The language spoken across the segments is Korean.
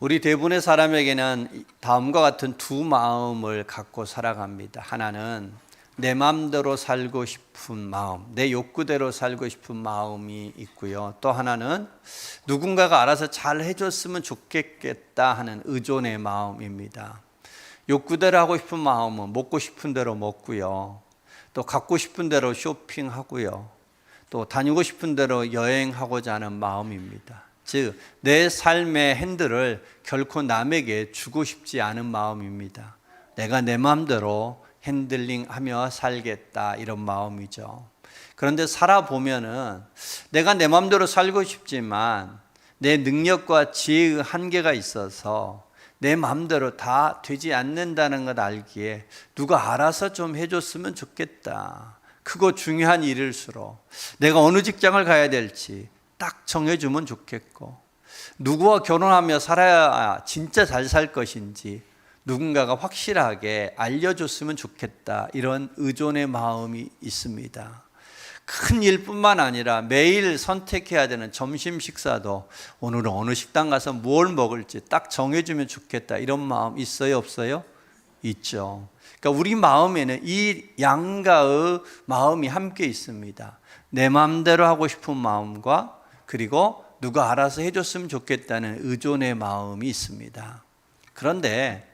우리 대부분의 사람에게는 다음과 같은 두 마음을 갖고 살아갑니다. 하나는 내 마음대로 살고 싶은 마음, 내 욕구대로 살고 싶은 마음이 있고요. 또 하나는 누군가가 알아서 잘 해줬으면 좋겠겠다 하는 의존의 마음입니다. 욕구대로 하고 싶은 마음은 먹고 싶은 대로 먹고요. 또 갖고 싶은 대로 쇼핑하고요. 또 다니고 싶은 대로 여행하고자 하는 마음입니다. 즉, 내 삶의 핸들을 결코 남에게 주고 싶지 않은 마음입니다. 내가 내 마음대로 핸들링 하며 살겠다, 이런 마음이죠. 그런데 살아보면은 내가 내 마음대로 살고 싶지만 내 능력과 지혜의 한계가 있어서 내 마음대로 다 되지 않는다는 걸 알기에 누가 알아서 좀 해줬으면 좋겠다. 크고 중요한 일일수록 내가 어느 직장을 가야 될지 딱 정해주면 좋겠고 누구와 결혼하며 살아야 진짜 잘 살 것인지 누군가가 확실하게 알려줬으면 좋겠다 이런 의존의 마음이 있습니다. 큰 일뿐만 아니라 매일 선택해야 되는 점심 식사도 오늘은 어느 식당 가서 뭘 먹을지 딱 정해주면 좋겠다 이런 마음 있어요 없어요? 있죠. 그러니까 우리 마음에는 이 양가의 마음이 함께 있습니다. 내 마음대로 하고 싶은 마음과 그리고 누가 알아서 해줬으면 좋겠다는 의존의 마음이 있습니다. 그런데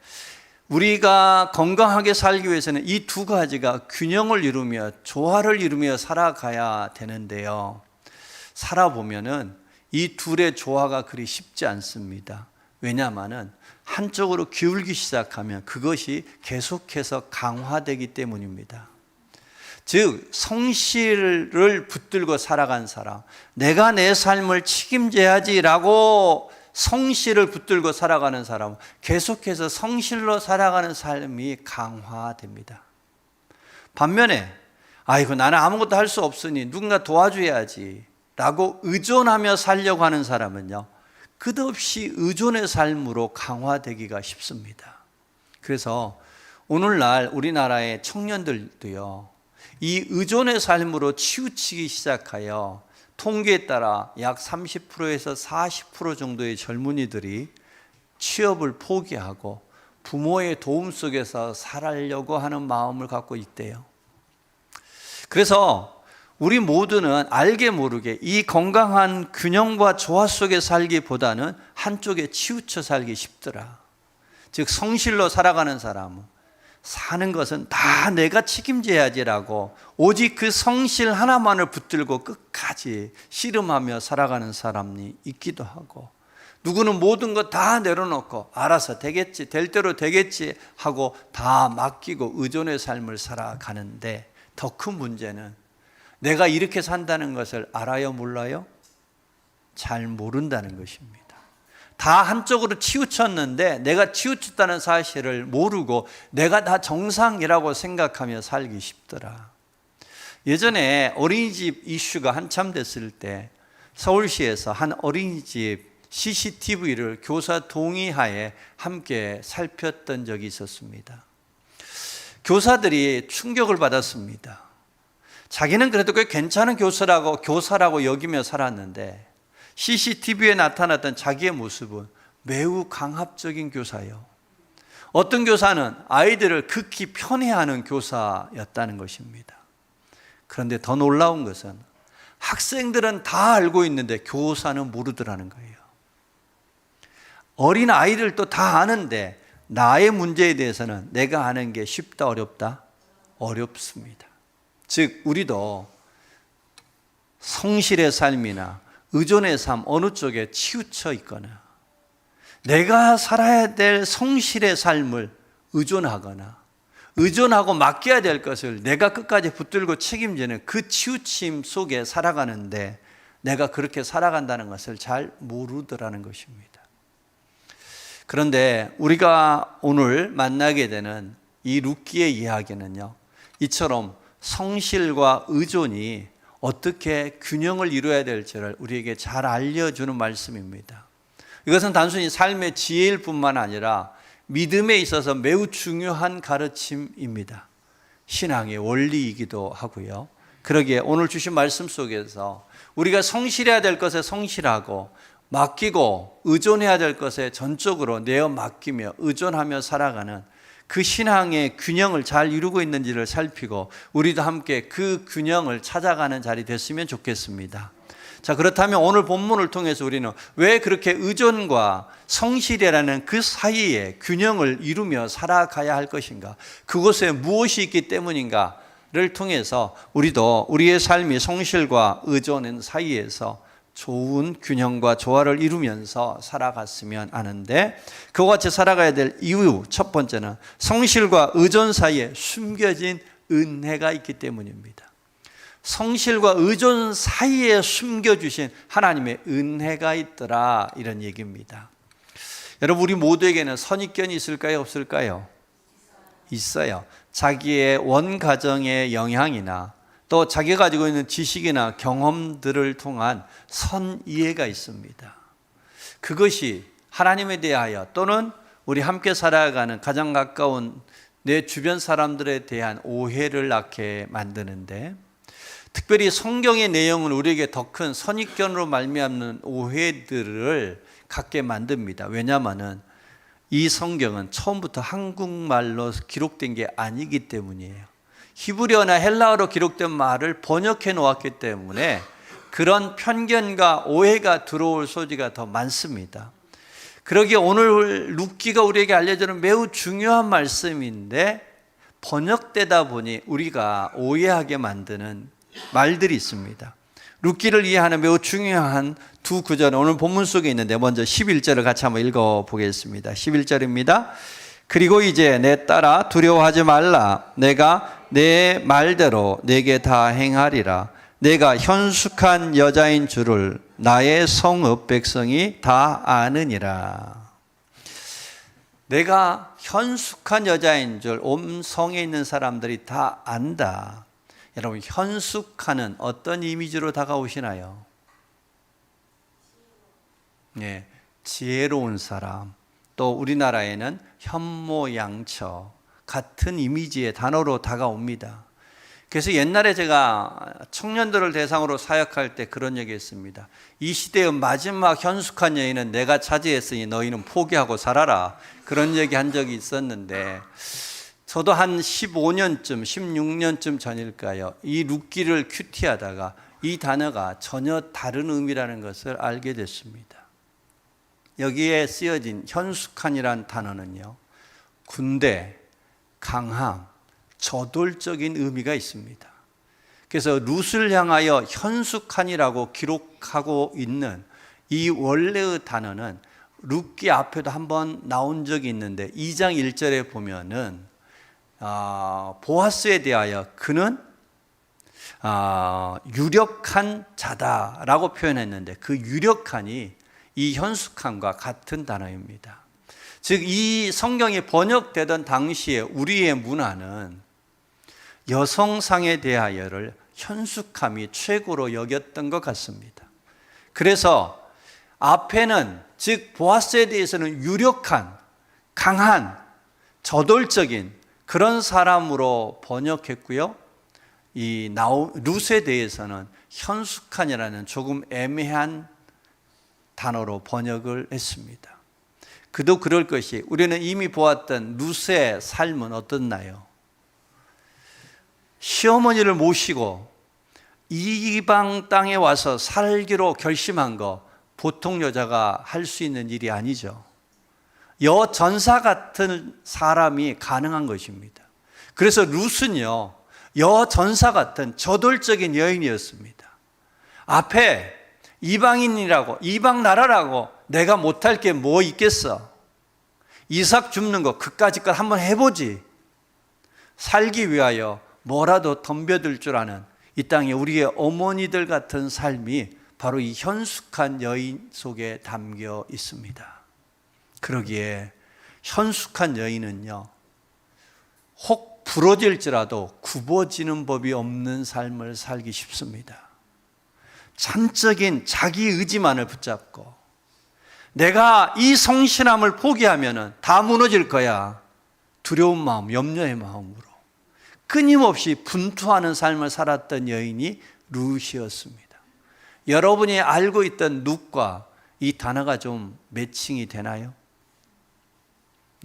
우리가 건강하게 살기 위해서는 이 두 가지가 균형을 이루며 조화를 이루며 살아가야 되는데요. 살아보면은 이 둘의 조화가 그리 쉽지 않습니다. 왜냐하면은 한쪽으로 기울기 시작하면 그것이 계속해서 강화되기 때문입니다. 즉 성실을 붙들고 살아간 사람, 내가 내 삶을 책임져야지라고 성실을 붙들고 살아가는 사람, 계속해서 성실로 살아가는 삶이 강화됩니다. 반면에, 아이고, 나는 아무것도 할 수 없으니 누군가 도와줘야지. 라고 의존하며 살려고 하는 사람은요, 끝없이 의존의 삶으로 강화되기가 쉽습니다. 그래서 오늘날 우리나라의 청년들도요, 이 의존의 삶으로 치우치기 시작하여 통계에 따라 약 30%에서 40% 정도의 젊은이들이 취업을 포기하고 부모의 도움 속에서 살아려고 하는 마음을 갖고 있대요. 그래서 우리 모두는 알게 모르게 이 건강한 균형과 조화 속에 살기보다는 한쪽에 치우쳐 살기 쉽더라. 즉, 성실로 살아가는 사람은 사는 것은 다 내가 책임져야지라고 오직 그 성실 하나만을 붙들고 끝까지 씨름하며 살아가는 사람이 있기도 하고 누구는 모든 것 다 내려놓고 알아서 되겠지 될 대로 되겠지 하고 다 맡기고 의존의 삶을 살아가는데 더 큰 문제는 내가 이렇게 산다는 것을 알아요 몰라요? 잘 모른다는 것입니다. 다 한쪽으로 치우쳤는데 내가 치우쳤다는 사실을 모르고 내가 다 정상이라고 생각하며 살기 쉽더라. 예전에 어린이집 이슈가 한참 됐을 때 서울시에서 한 어린이집 CCTV를 교사 동의하에 함께 살폈던 적이 있었습니다. 교사들이 충격을 받았습니다. 자기는 그래도 꽤 괜찮은 교사라고 교사라고 여기며 살았는데 CCTV에 나타났던 자기의 모습은 매우 강압적인 교사예요. 어떤 교사는 아이들을 극히 편애하는 교사였다는 것입니다. 그런데 더 놀라운 것은 학생들은 다 알고 있는데 교사는 모르더라는 거예요. 어린 아이들도 다 아는데 나의 문제에 대해서는 내가 아는 게 쉽다 어렵다 어렵습니다. 즉 우리도 성실의 삶이나 의존의 삶 어느 쪽에 치우쳐 있거나 내가 살아야 될 성실의 삶을 의존하거나 의존하고 맡겨야 될 것을 내가 끝까지 붙들고 책임지는 그 치우침 속에 살아가는데 내가 그렇게 살아간다는 것을 잘 모르더라는 것입니다. 그런데 우리가 오늘 만나게 되는 이 룻기의 이야기는요, 이처럼 성실과 의존이 어떻게 균형을 이루어야 될지를 우리에게 잘 알려주는 말씀입니다. 이것은 단순히 삶의 지혜일 뿐만 아니라 믿음에 있어서 매우 중요한 가르침입니다. 신앙의 원리이기도 하고요. 그러기에 오늘 주신 말씀 속에서 우리가 성실해야 될 것에 성실하고 맡기고 의존해야 될 것에 전적으로 내어 맡기며 의존하며 살아가는 그 신앙의 균형을 잘 이루고 있는지를 살피고 우리도 함께 그 균형을 찾아가는 자리 됐으면 좋겠습니다. 자, 그렇다면 오늘 본문을 통해서 우리는 왜 그렇게 의존과 성실이라는 그 사이에 균형을 이루며 살아가야 할 것인가? 그곳에 무엇이 있기 때문인가를 통해서 우리도 우리의 삶이 성실과 의존의 사이에서 좋은 균형과 조화를 이루면서 살아갔으면 하는데 그와 같이 살아가야 될 이유 첫 번째는 성실과 의존 사이에 숨겨진 은혜가 있기 때문입니다. 성실과 의존 사이에 숨겨주신 하나님의 은혜가 있더라 이런 얘기입니다. 여러분 우리 모두에게는 선입견이 있을까요 없을까요? 있어요. 자기의 원 가정의 영향이나 또 자기가 가지고 있는 지식이나 경험들을 통한 선 이해가 있습니다. 그것이 하나님에 대하여 또는 우리 함께 살아가는 가장 가까운 내 주변 사람들에 대한 오해를 낳게 만드는데 특별히 성경의 내용은 우리에게 더 큰 선입견으로 말미암는 오해들을 갖게 만듭니다. 왜냐하면은 이 성경은 처음부터 한국말로 기록된 게 아니기 때문이에요. 히브리어나 헬라어로 기록된 말을 번역해 놓았기 때문에 그런 편견과 오해가 들어올 소지가 더 많습니다. 그러기에 오늘 룻기가 우리에게 알려주는 매우 중요한 말씀인데 번역되다 보니 우리가 오해하게 만드는 말들이 있습니다. 룻기를 이해하는 매우 중요한 두 구절은 오늘 본문 속에 있는데 먼저 11절을 같이 한번 읽어 보겠습니다. 11절입니다. 그리고 이제 내 딸아 두려워하지 말라. 내가 내 말대로 내게 다 행하리라. 내가 현숙한 여자인 줄을 나의 성읍 백성이 다 아느니라. 내가 현숙한 여자인 줄 온 성에 있는 사람들이 다 안다. 여러분 현숙하는 어떤 이미지로 다가오시나요? 예, 지혜로운 사람. 또 우리나라에는 현모양처 같은 이미지의 단어로 다가옵니다. 그래서 옛날에 제가 청년들을 대상으로 사역할 때 그런 얘기 했습니다. 이 시대의 마지막 현숙한 여인은 내가 차지했으니 너희는 포기하고 살아라. 그런 얘기 한 적이 있었는데 저도 한 15년쯤, 16년쯤 전일까요? 이 룻기를 큐티하다가 이 단어가 전혀 다른 의미라는 것을 알게 됐습니다. 여기에 쓰여진 현숙한이란 단어는요, 군대, 강함, 저돌적인 의미가 있습니다. 그래서 룻을 향하여 현숙한이라고 기록하고 있는 이 원래의 단어는 룻기 앞에도 한번 나온 적이 있는데 2장 1절에 보면은 어, 보아스에 대하여 그는 어, 유력한 자다라고 표현했는데 그 유력한이 이 현숙함과 같은 단어입니다. 즉 이 성경이 번역되던 당시에 우리의 문화는 여성상에 대하여를 현숙함이 최고로 여겼던 것 같습니다. 그래서 앞에는 즉 보아스에 대해서는 유력한 강한 저돌적인 그런 사람으로 번역했고요. 이 나우 룻에 대해서는 현숙한이라는 조금 애매한 단어로 번역을 했습니다. 그도 그럴 것이 우리는 이미 보았던 룻의 삶은 어떻나요? 시어머니를 모시고 이방 땅에 와서 살기로 결심한 거 보통 여자가 할 수 있는 일이 아니죠. 여 전사 같은 사람이 가능한 것입니다. 그래서 룻은요, 여 전사 같은 저돌적인 여인이었습니다. 앞에 이방인이라고, 이방 나라라고 내가 못할 게 뭐 있겠어? 이삭 줍는 거, 그까짓 걸 한번 해보지. 살기 위하여 뭐라도 덤벼들 줄 아는 이 땅에 우리의 어머니들 같은 삶이 바로 이 현숙한 여인 속에 담겨 있습니다. 그러기에 현숙한 여인은요, 혹 부러질지라도 굽어지는 법이 없는 삶을 살기 쉽습니다. 찬적인 자기 의지만을 붙잡고 내가 이 성실함을 포기하면 다 무너질 거야. 두려운 마음, 염려의 마음으로 끊임없이 분투하는 삶을 살았던 여인이 루시였습니다. 여러분이 알고 있던 룩과 이 단어가 좀 매칭이 되나요?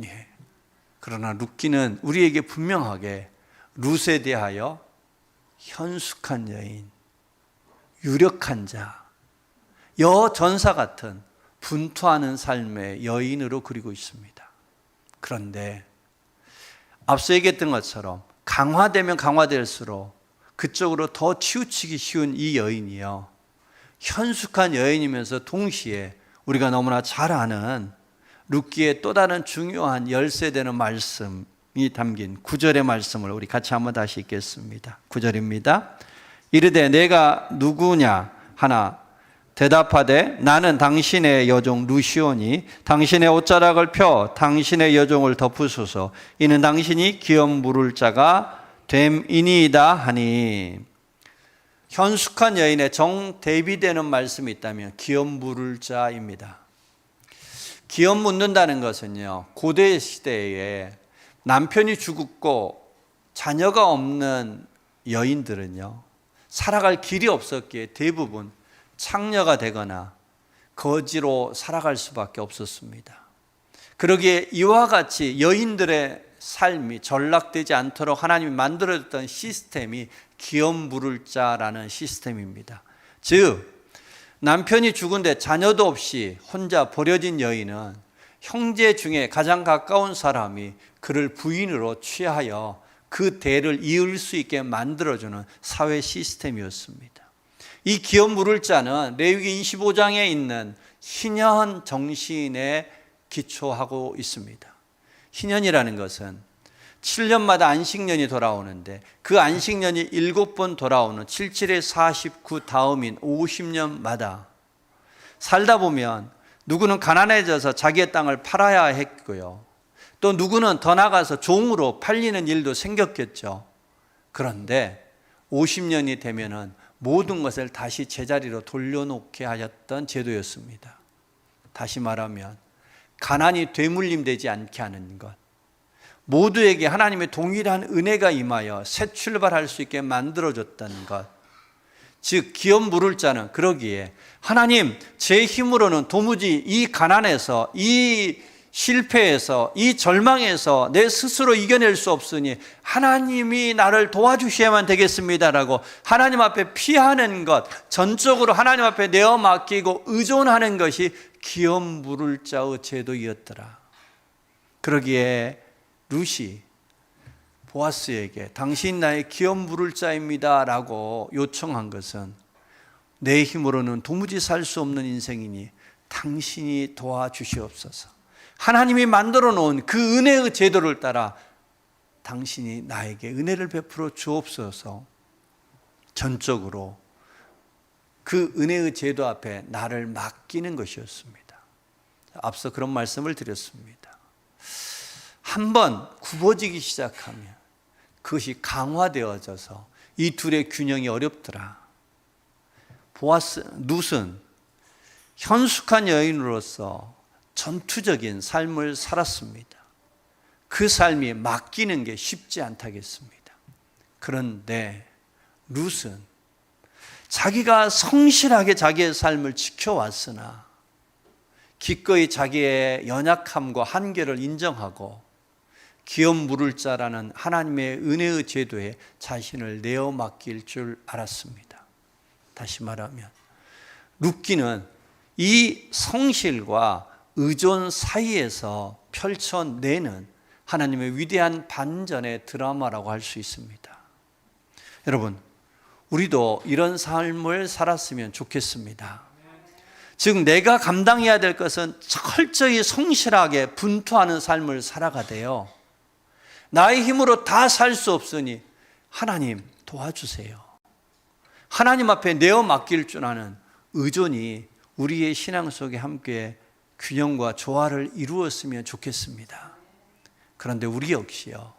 예. 그러나 룻기는 우리에게 분명하게 룻에 대하여 현숙한 여인, 유력한 자, 여전사 같은 분투하는 삶의 여인으로 그리고 있습니다. 그런데 앞서 얘기했던 것처럼 강화되면 강화될수록 그쪽으로 더 치우치기 쉬운 이 여인이요. 현숙한 여인이면서 동시에 우리가 너무나 잘 아는 룻기의 또 다른 중요한 열쇠되는 말씀이 담긴 구절의 말씀을 우리 같이 한번 다시 읽겠습니다. 구절입니다. 이르되 내가 누구냐 하나 대답하되 나는 당신의 여종 루시오니 당신의 옷자락을 펴 당신의 여종을 덮으소서 이는 당신이 기업 물을 자가 됨이니이다 하니 현숙한 여인의 정 대비되는 말씀이 있다면 기업 물을 자입니다. 기업 묻는다는 것은요 고대 시대에 남편이 죽었고 자녀가 없는 여인들은요 살아갈 길이 없었기에 대부분 창녀가 되거나 거지로 살아갈 수밖에 없었습니다. 그러기에 이와 같이 여인들의 삶이 전락되지 않도록 하나님이 만들어줬던 시스템이 기업 물을 자라는 시스템입니다. 즉 남편이 죽은데 자녀도 없이 혼자 버려진 여인은 형제 중에 가장 가까운 사람이 그를 부인으로 취하여 그 대를 이을 수 있게 만들어주는 사회 시스템이었습니다. 이 기업 물을 자는 레위기 25장에 있는 희년 정신에 기초하고 있습니다. 희년이라는 것은 7년마다 안식년이 돌아오는데 그 안식년이 7번 돌아오는 77에 49 다음인 50년마다 살다 보면 누구는 가난해져서 자기의 땅을 팔아야 했고요. 또 누구는 더 나가서 종으로 팔리는 일도 생겼겠죠. 그런데 50년이 되면은 모든 것을 다시 제자리로 돌려놓게 하였던 제도였습니다. 다시 말하면 가난이 되물림되지 않게 하는 것. 모두에게 하나님의 동일한 은혜가 임하여 새 출발할 수 있게 만들어줬던 것. 즉, 기업 물을 자는 그러기에 하나님, 제 힘으로는 도무지 이 가난에서, 이 실패에서, 이 절망에서 내 스스로 이겨낼 수 없으니 하나님이 나를 도와주셔야만 되겠습니다라고 하나님 앞에 피하는 것, 전적으로 하나님 앞에 내어 맡기고 의존하는 것이 기업 물을 자의 제도였더라. 그러기에 루시 보아스에게 당신 나의 기업 물을 자입니다라고 요청한 것은 내 힘으로는 도무지 살 수 없는 인생이니 당신이 도와주시옵소서. 하나님이 만들어 놓은 그 은혜의 제도를 따라 당신이 나에게 은혜를 베풀어 주옵소서. 전적으로 그 은혜의 제도 앞에 나를 맡기는 것이었습니다. 앞서 그런 말씀을 드렸습니다. 한번 굽어지기 시작하면 그것이 강화되어져서 이 둘의 균형이 어렵더라. 보아스 룻은 현숙한 여인으로서 전투적인 삶을 살았습니다. 그 삶이 맡기는 게 쉽지 않다겠습니다. 그런데 룻은 자기가 성실하게 자기의 삶을 지켜왔으나 기꺼이 자기의 연약함과 한계를 인정하고 기업 물을 자라는 하나님의 은혜의 제도에 자신을 내어 맡길 줄 알았습니다. 다시 말하면 룻기는 이 성실과 의존 사이에서 펼쳐내는 하나님의 위대한 반전의 드라마라고 할 수 있습니다. 여러분, 우리도 이런 삶을 살았으면 좋겠습니다. 즉, 내가 감당해야 될 것은 철저히 성실하게 분투하는 삶을 살아가되요. 나의 힘으로 다 살 수 없으니 하나님 도와주세요. 하나님 앞에 내어 맡길 줄 아는 의존이 우리의 신앙 속에 함께 균형과 조화를 이루었으면 좋겠습니다. 그런데 우리 역시요.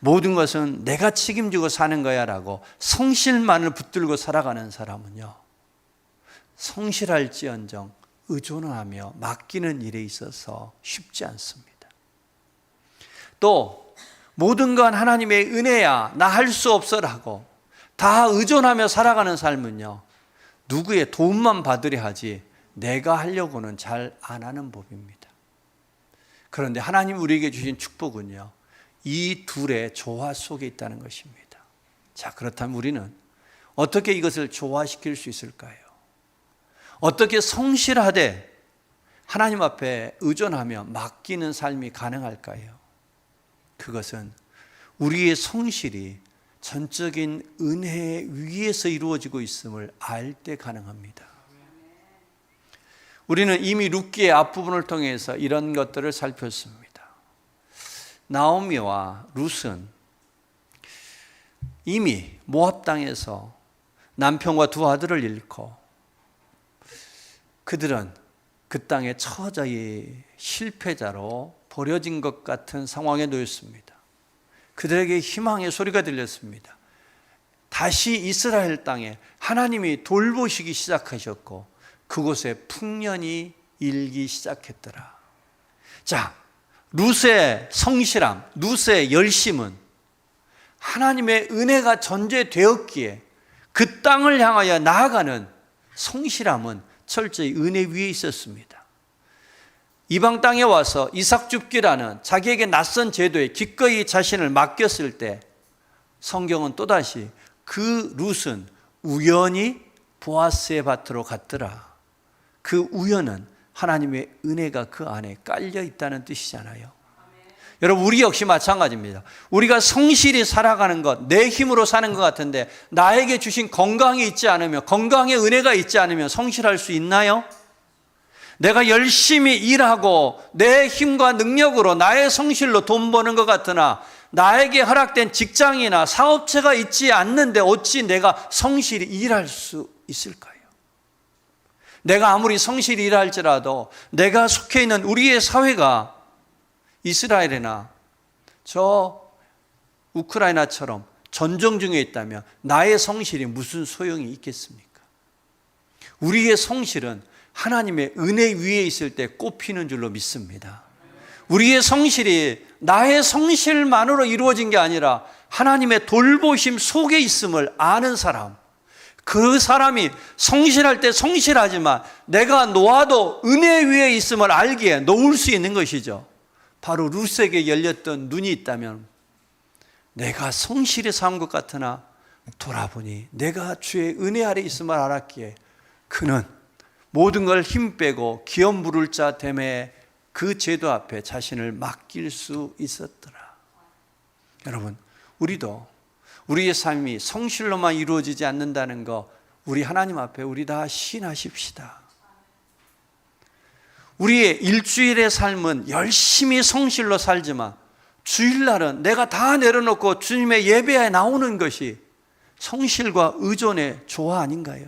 모든 것은 내가 책임지고 사는 거야 라고 성실만을 붙들고 살아가는 사람은요. 성실할지언정 의존을 하며 맡기는 일에 있어서 쉽지 않습니다. 또 모든 건 하나님의 은혜야 나 할 수 없어라고 다 의존하며 살아가는 삶은요. 누구의 도움만 받으려 하지 내가 하려고는 잘 안 하는 법입니다. 그런데 하나님 우리에게 주신 축복은요, 이 둘의 조화 속에 있다는 것입니다. 자, 그렇다면 우리는 어떻게 이것을 조화시킬 수 있을까요? 어떻게 성실하되 하나님 앞에 의존하며 맡기는 삶이 가능할까요? 그것은 우리의 성실이 전적인 은혜 위에서 이루어지고 있음을 알 때 가능합니다. 우리는 이미 룻기의 앞부분을 통해서 이런 것들을 살폈습니다. 나오미와 룻은 이미 모압 땅에서 남편과 두 아들을 잃고 그들은 그 땅의 처자의 실패자로 버려진 것 같은 상황에 놓였습니다. 그들에게 희망의 소리가 들렸습니다. 다시 이스라엘 땅에 하나님이 돌보시기 시작하셨고 그곳에 풍년이 일기 시작했더라. 자, 룻의 성실함, 룻의 열심은 하나님의 은혜가 전제되었기에 그 땅을 향하여 나아가는 성실함은 철저히 은혜 위에 있었습니다. 이방 땅에 와서 이삭 줍기라는 자기에게 낯선 제도에 기꺼이 자신을 맡겼을 때 성경은 또다시 그 룻은 우연히 보아스의 밭으로 갔더라. 그 우연은 하나님의 은혜가 그 안에 깔려 있다는 뜻이잖아요. 여러분, 우리 역시 마찬가지입니다. 우리가 성실히 살아가는 것, 내 힘으로 사는 것 같은데, 나에게 주신 건강이 있지 않으면, 건강의 은혜가 있지 않으면 성실할 수 있나요? 내가 열심히 일하고 내 힘과 능력으로 나의 성실로 돈 버는 것 같으나 나에게 허락된 직장이나 사업체가 있지 않는데 어찌 내가 성실히 일할 수 있을까요? 내가 아무리 성실히 일할지라도 내가 속해 있는 우리의 사회가 이스라엘이나 저 우크라이나처럼 전쟁 중에 있다면 나의 성실이 무슨 소용이 있겠습니까? 우리의 성실은 하나님의 은혜 위에 있을 때 꼽히는 줄로 믿습니다. 우리의 성실이 나의 성실만으로 이루어진 게 아니라 하나님의 돌보심 속에 있음을 아는 사람. 그 사람이 성실할 때 성실하지만 내가 놓아도 은혜 위에 있음을 알기에 놓을 수 있는 것이죠. 바로 루스에게 열렸던 눈이 있다면 내가 성실히 산 것 같으나 돌아보니 내가 주의 은혜 아래 있음을 알았기에 그는 모든 걸 힘 빼고 기업 물을 자 됨에 그 제도 앞에 자신을 맡길 수 있었더라. 여러분, 우리도 우리의 삶이 성실로만 이루어지지 않는다는 거 우리 하나님 앞에 우리 다 신하십시다. 우리의 일주일의 삶은 열심히 성실로 살지만 주일날은 내가 다 내려놓고 주님의 예배에 나오는 것이 성실과 의존의 조화 아닌가요?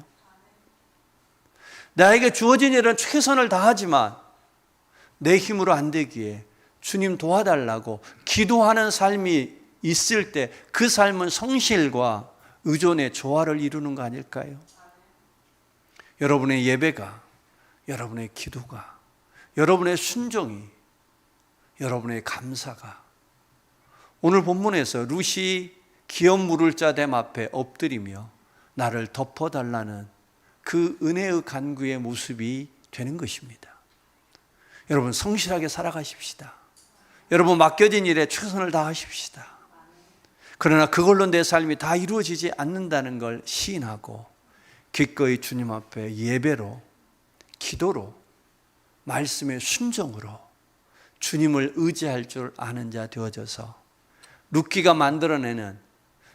나에게 주어진 일은 최선을 다하지만 내 힘으로 안 되기에 주님 도와달라고 기도하는 삶이 있을 때 그 삶은 성실과 의존의 조화를 이루는 거 아닐까요? 여러분의 예배가, 여러분의 기도가, 여러분의 순종이, 여러분의 감사가 오늘 본문에서 루시 기업 물을 자됨 앞에 엎드리며 나를 덮어달라는 그 은혜의 간구의 모습이 되는 것입니다. 여러분 성실하게 살아가십시다. 여러분 맡겨진 일에 최선을 다하십시다. 그러나 그걸로 내 삶이 다 이루어지지 않는다는 걸 시인하고 기꺼이 주님 앞에 예배로 기도로 말씀의 순종으로 주님을 의지할 줄 아는 자 되어져서 룻기가 만들어내는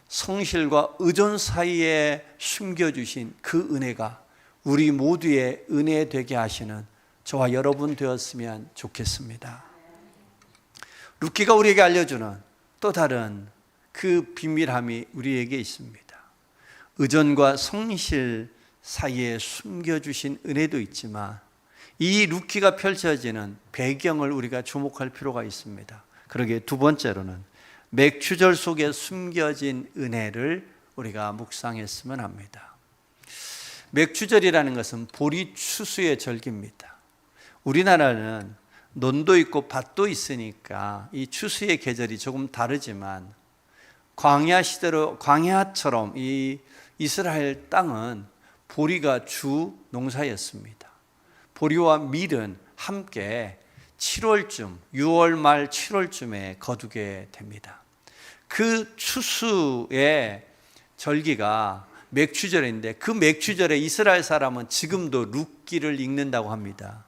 성실과 의존 사이에 숨겨주신 그 은혜가 우리 모두의 은혜 되게 하시는 저와 여러분 되었으면 좋겠습니다. 룻기가 우리에게 알려주는 또 다른 그 비밀함이 우리에게 있습니다. 의존과 성실 사이에 숨겨주신 은혜도 있지만 이 룻기가 펼쳐지는 배경을 우리가 주목할 필요가 있습니다. 그러게 두 번째로는 맥추절 속에 숨겨진 은혜를 우리가 묵상했으면 합니다. 맥추절이라는 것은 보리 추수의 절기입니다. 우리나라는 논도 있고 밭도 있으니까 이 추수의 계절이 조금 다르지만 광야 시대로 광야처럼 이 이스라엘 땅은 보리가 주 농사였습니다. 보리와 밀은 함께 7월쯤, 6월 말 7월쯤에 거두게 됩니다. 그 추수의 절기가 맥추절인데 그 맥추절에 이스라엘 사람은 지금도 룻기를 읽는다고 합니다.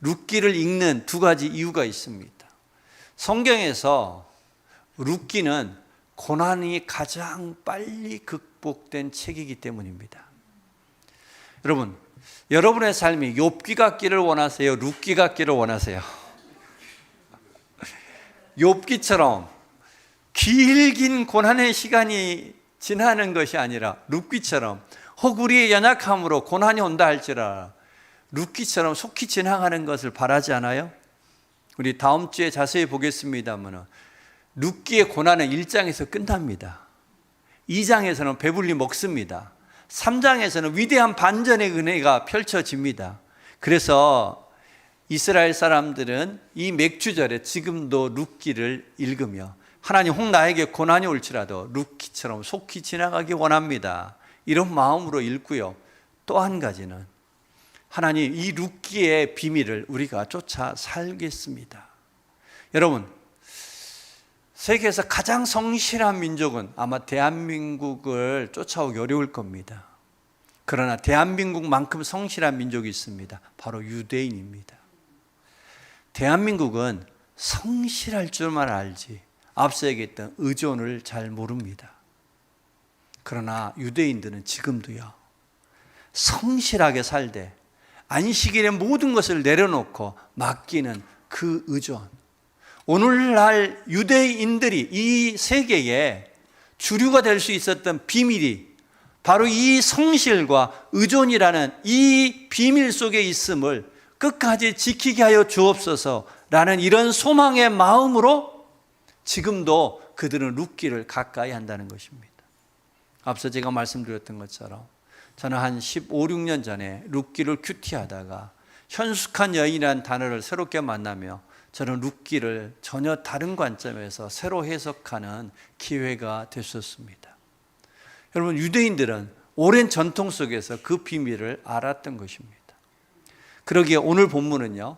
룻기를 읽는 두 가지 이유가 있습니다. 성경에서 룻기는 고난이 가장 빨리 극복된 책이기 때문입니다. 여러분, 여러분의 삶이 욥기 같기를 원하세요? 룻기 같기를 원하세요? 욥기처럼 길긴 고난의 시간이 지나는 것이 아니라 룻기처럼 혹 우리의 연약함으로 고난이 온다 할지라 룻기처럼 속히 지나가는 것을 바라지 않아요? 우리 다음 주에 자세히 보겠습니다만 룻기의 고난은 1장에서 끝납니다. 2장에서는 배불리 먹습니다. 3장에서는 위대한 반전의 은혜가 펼쳐집니다. 그래서 이스라엘 사람들은 이 맥주절에 지금도 룻기를 읽으며 하나님 혹 나에게 고난이 올지라도 룻기처럼 속히 지나가기 원합니다. 이런 마음으로 읽고요. 또 한 가지는 하나님 이 룻기의 비밀을 우리가 쫓아 살겠습니다. 여러분 세계에서 가장 성실한 민족은 아마 대한민국을 쫓아오기 어려울 겁니다. 그러나 대한민국만큼 성실한 민족이 있습니다. 바로 유대인입니다. 대한민국은 성실할 줄만 알지 앞서 얘기했던 의존을 잘 모릅니다. 그러나 유대인들은 지금도요. 성실하게 살되 안식일에 모든 것을 내려놓고 맡기는 그 의존. 오늘날 유대인들이 이 세계에 주류가 될 수 있었던 비밀이 바로 이 성실과 의존이라는 이 비밀 속에 있음을 끝까지 지키게 하여 주옵소서라는 이런 소망의 마음으로 지금도 그들은 룻기를 가까이 한다는 것입니다. 앞서 제가 말씀드렸던 것처럼 저는 한 15, 16년 전에 룻기를 큐티하다가 현숙한 여인이라는 단어를 새롭게 만나며 저는 룻기를 전혀 다른 관점에서 새로 해석하는 기회가 됐었습니다. 여러분 유대인들은 오랜 전통 속에서 그 비밀을 알았던 것입니다. 그러기에 오늘 본문은요.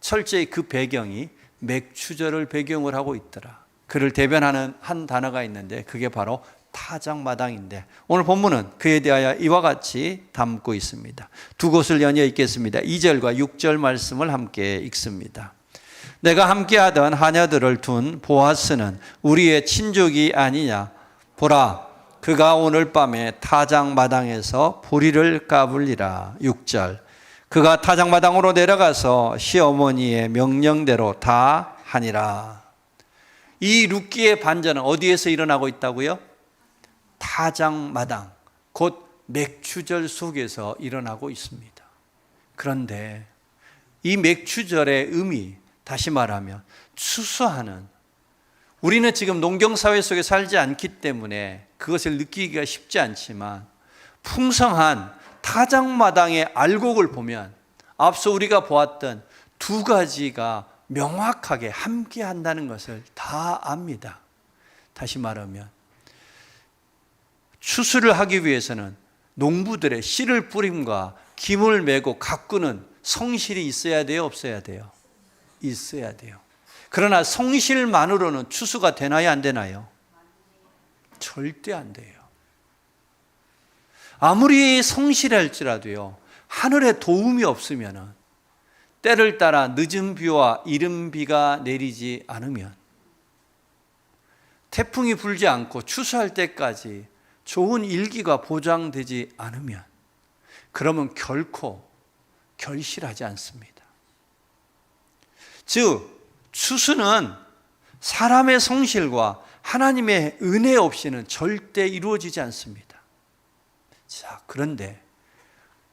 철저히 그 배경이 맥추절을 배경을 하고 있더라. 그를 대변하는 한 단어가 있는데 그게 바로 타작마당인데 오늘 본문은 그에 대하여 이와 같이 담고 있습니다. 두 곳을 연이어 읽겠습니다. 2절과 6절 말씀을 함께 읽습니다. 내가 함께하던 하녀들을 둔 보아스는 우리의 친족이 아니냐 보라 그가 오늘 밤에 타작마당에서 보리를 까불리라 6절 그가 타작마당으로 내려가서 시어머니의 명령대로 다 하니라 이 룻기의 반전은 어디에서 일어나고 있다고요? 타작마당, 곧 맥추절 속에서 일어나고 있습니다. 그런데 이 맥추절의 의미, 다시 말하면 추수하는 우리는 지금 농경사회 속에 살지 않기 때문에 그것을 느끼기가 쉽지 않지만 풍성한 타작마당의 알곡을 보면 앞서 우리가 보았던 두 가지가 명확하게 함께 한다는 것을 다 압니다. 다시 말하면 추수를 하기 위해서는 농부들의 씨를 뿌림과 김을 메고 가꾸는 성실이 있어야 돼요, 없어야 돼요? 있어야 돼요. 그러나 성실만으로는 추수가 되나요, 안 되나요? 절대 안 돼요. 아무리 성실할지라도요, 하늘에 도움이 없으면 때를 따라 늦은 비와 이른 비가 내리지 않으면 태풍이 불지 않고 추수할 때까지 좋은 일기가 보장되지 않으면 그러면 결코 결실하지 않습니다. 즉 추수는 사람의 성실과 하나님의 은혜 없이는 절대 이루어지지 않습니다. 자, 그런데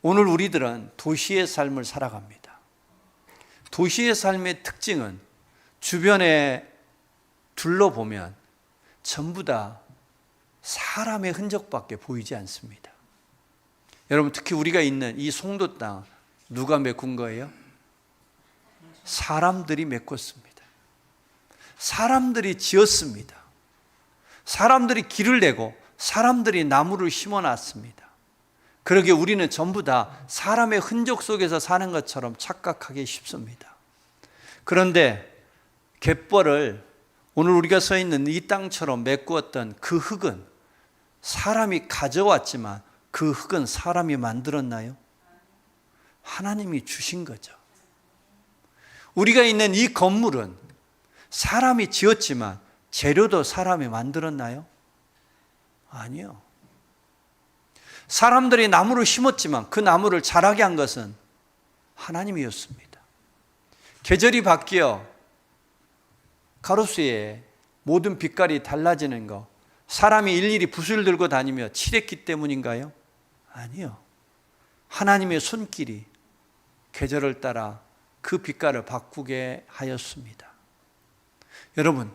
오늘 우리들은 도시의 삶을 살아갑니다. 도시의 삶의 특징은 주변에 둘러보면 전부 다 사람의 흔적밖에 보이지 않습니다. 여러분 특히 우리가 있는 이 송도 땅 누가 메꾼 거예요? 사람들이 메꿨습니다. 사람들이 지었습니다. 사람들이 길을 내고 사람들이 나무를 심어 놨습니다. 그러기에 우리는 전부 다 사람의 흔적 속에서 사는 것처럼 착각하기 쉽습니다. 그런데 갯벌을 오늘 우리가 서 있는 이 땅처럼 메꾸었던 그 흙은 사람이 가져왔지만 그 흙은 사람이 만들었나요? 하나님이 주신 거죠. 우리가 있는 이 건물은 사람이 지었지만 재료도 사람이 만들었나요? 아니요. 사람들이 나무를 심었지만 그 나무를 자라게 한 것은 하나님이었습니다. 계절이 바뀌어 가로수에 모든 빛깔이 달라지는 거 사람이 일일이 붓을 들고 다니며 칠했기 때문인가요? 아니요. 하나님의 손길이 계절을 따라 그 빛깔을 바꾸게 하였습니다. 여러분,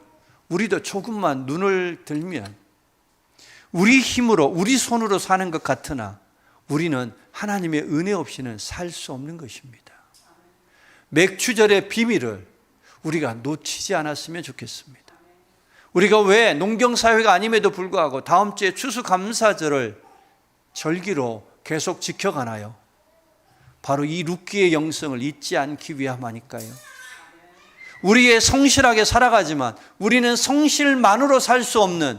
우리도 조금만 눈을 들면 우리 힘으로, 우리 손으로 사는 것 같으나 우리는 하나님의 은혜 없이는 살 수 없는 것입니다. 맥주절의 비밀을 우리가 놓치지 않았으면 좋겠습니다. 우리가 왜 농경사회가 아님에도 불구하고 다음 주에 추수감사절을 절기로 계속 지켜가나요? 바로 이 룻기의 영성을 잊지 않기 위함하니까요. 우리의 성실하게 살아가지만 우리는 성실만으로 살 수 없는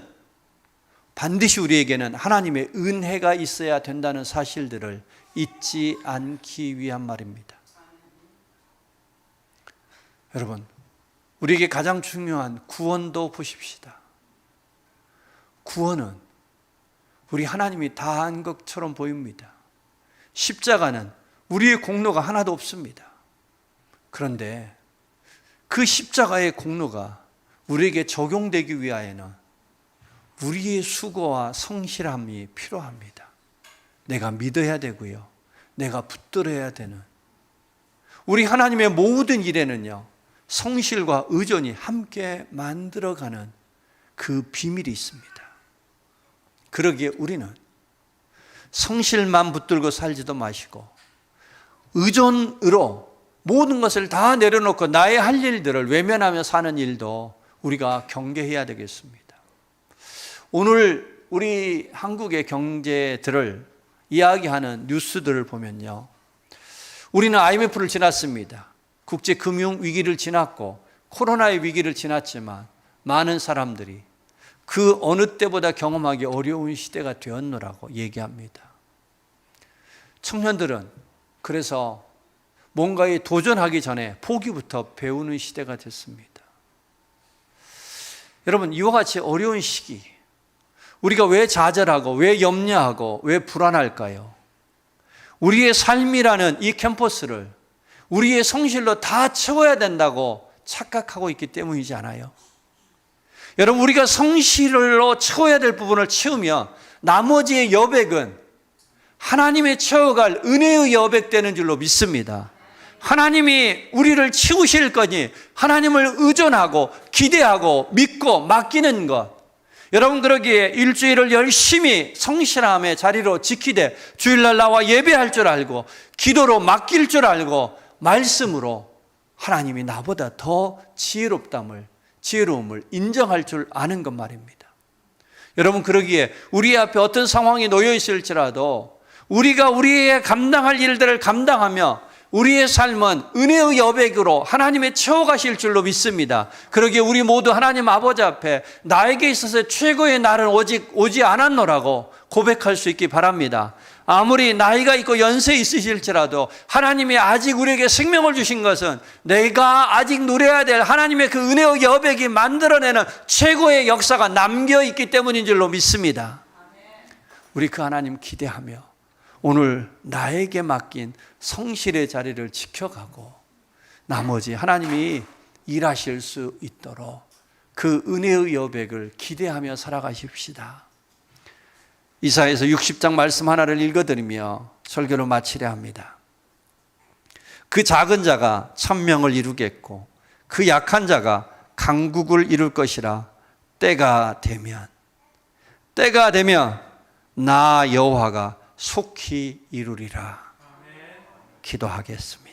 반드시 우리에게는 하나님의 은혜가 있어야 된다는 사실들을 잊지 않기 위한 말입니다. 여러분, 우리에게 가장 중요한 구원도 보십시다. 구원은 우리 하나님이 다 한 것처럼 보입니다. 십자가는 우리의 공로가 하나도 없습니다. 그런데 그 십자가의 공로가 우리에게 적용되기 위하여는 우리의 수고와 성실함이 필요합니다. 내가 믿어야 되고요. 내가 붙들어야 되는. 우리 하나님의 모든 일에는요, 성실과 의존이 함께 만들어가는 그 비밀이 있습니다. 그러기에 우리는 성실만 붙들고 살지도 마시고 의존으로 모든 것을 다 내려놓고 나의 할 일들을 외면하며 사는 일도 우리가 경계해야 되겠습니다. 오늘 우리 한국의 경제들을 이야기하는 뉴스들을 보면요. 우리는 IMF를 지났습니다. 국제 금융 위기를 지났고 코로나의 위기를 지났지만 많은 사람들이 그 어느 때보다 경험하기 어려운 시대가 되었노라고 얘기합니다. 청년들은 그래서 뭔가에 도전하기 전에 포기부터 배우는 시대가 됐습니다. 여러분, 이와 같이 어려운 시기, 우리가 왜 좌절하고, 왜 염려하고, 왜 불안할까요? 우리의 삶이라는 이 캠퍼스를 우리의 성실로 다 채워야 된다고 착각하고 있기 때문이지 않아요? 여러분, 우리가 성실로 채워야 될 부분을 채우면 나머지의 여백은 하나님의 채워갈 은혜의 여백 되는 줄로 믿습니다. 하나님이 우리를 치우실 거니 하나님을 의존하고 기대하고 믿고 맡기는 것. 여러분 그러기에 일주일을 열심히 성실함의 자리로 지키되 주일날 나와 예배할 줄 알고 기도로 맡길 줄 알고 말씀으로 하나님이 나보다 더 지혜롭담을 지혜로움을 인정할 줄 아는 것 말입니다. 여러분 그러기에 우리 앞에 어떤 상황이 놓여 있을지라도 우리가 우리의 감당할 일들을 감당하며 우리의 삶은 은혜의 여백으로 하나님의 채워가실 줄로 믿습니다. 그러기에 우리 모두 하나님 아버지 앞에 나에게 있어서 최고의 날은 오직 오지 않았노라고 고백할 수 있기 바랍니다. 아무리 나이가 있고 연세 있으실지라도 하나님이 아직 우리에게 생명을 주신 것은 내가 아직 누려야 될 하나님의 그 은혜의 여백이 만들어내는 최고의 역사가 남겨 있기 때문인 줄로 믿습니다. 우리 그 하나님 기대하며 오늘 나에게 맡긴 성실의 자리를 지켜가고 나머지 하나님이 일하실 수 있도록 그 은혜의 여백을 기대하며 살아가십시다. 이사에서 60장 말씀 하나를 읽어드리며 설교를 마치려 합니다. 그 작은 자가 천명을 이루겠고 그 약한 자가 강국을 이룰 것이라 때가 되면 때가 되면 나 여호와가 속히 이루리라 기도하겠습니다.